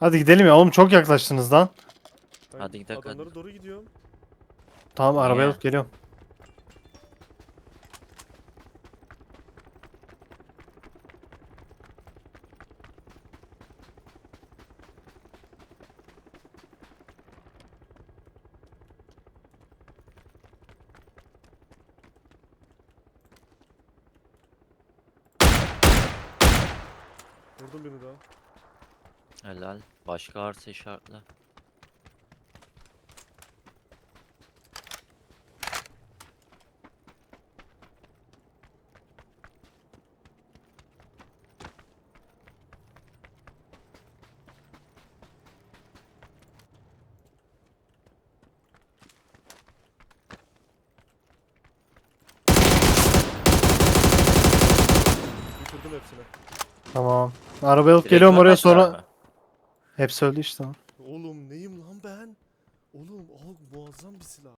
Hadi gidelim ya oğlum çok yaklaştınız lan. Ben Hadi gidelim, hadi. Adamlara doğru gidiyorum. Tamam arabaya Niye? alıp geliyorum. Vurdum birini daha. Helal. Başka arsa işaretle. Bitirdim hepsini. Tamam. Arabaya alıp Direkt geliyorum oraya sonra. var Hepsi öldü işte. Oğlum neyim lan ben? Oğlum oh, muazzam bir silah.